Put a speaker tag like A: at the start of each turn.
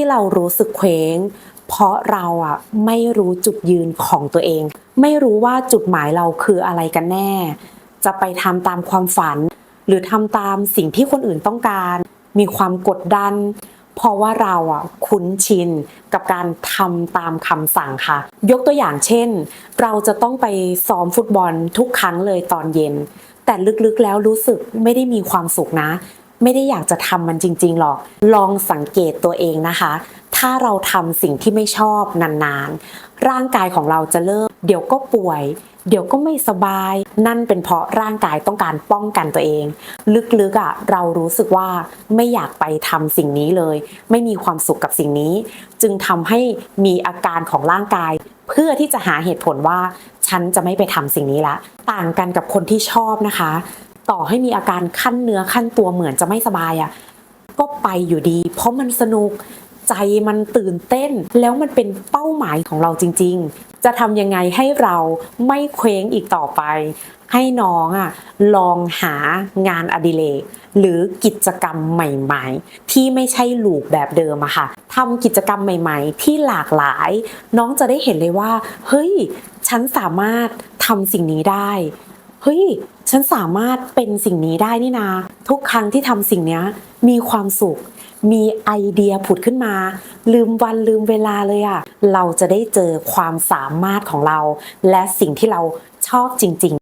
A: ที่เรารู้สึกเคว้ง เพราะเราอะไม่รู้จุดยืนของตัวเอง ไม่รู้ว่าจุดหมายเราคืออะไรกันแน่ จะไปทำตามความฝัน หรือทำตามสิ่งที่คนอื่นต้องการ มีความกดดัน เพราะว่าเราอะคุ้นชินกับการทำตามคำสั่งค่ะ ยกตัวอย่างเช่น เราจะต้องไปซ้อมฟุตบอลทุกครั้งเลยตอนเย็น แต่ลึกๆแล้วรู้สึกไม่ได้มีความสุขนะ ไม่ได้อยากจะทำมันจริง ๆ หรอก ลองสังเกตตัวเองนะคะ ถ้าเราทำสิ่งที่ไม่ชอบนานๆ ร่างกายของเราจะเริ่ม เดี๋ยวก็ป่วย เดี๋ยวก็ไม่สบาย นั่นเป็นเพราะร่างกายต้องการป้องกันตัวเอง ลึกๆอะเรารู้สึกว่าไม่อยากไปทำสิ่งนี้เลย ไม่มีความสุขกับสิ่งนี้ จึงทำให้มีอาการของร่างกาย เพื่อที่จะหาเหตุผลว่าฉันจะไม่ไปทำสิ่งนี้ละ ต่างกันกับคนที่ชอบนะคะ ต่อให้มีอาการขั้นเนื้อขั้นตัวเหมือนจะไม่สบายอะก็ไปอยู่ดี เพราะมันสนุกใจมันตื่นเต้น แล้วมันเป็นเป้าหมายของเราจริง ๆ จะทำยังไงให้เราไม่เคว้งอีกต่อไป ให้น้องอะลองหางานอดิเรกหรือกิจกรรมใหม่ๆ ที่ไม่ใช่ลูปแบบเดิมอะค่ะทำกิจกรรมใหม่ ๆ ที่หลากหลาย น้องจะได้เห็นเลยว่า เฮ้ย ฉันสามารถทำสิ่งนี้ได้ เฮ้ยฉันสามารถเป็นสิ่งนี้ได้นี่นา ทุกครั้งที่ทำสิ่งนี้มีความสุข มีไอเดียผุดขึ้นมา ลืมวันลืมเวลาเลยอะเราจะได้เจอความสามารถของเรา และสิ่งที่เราชอบจริง ๆ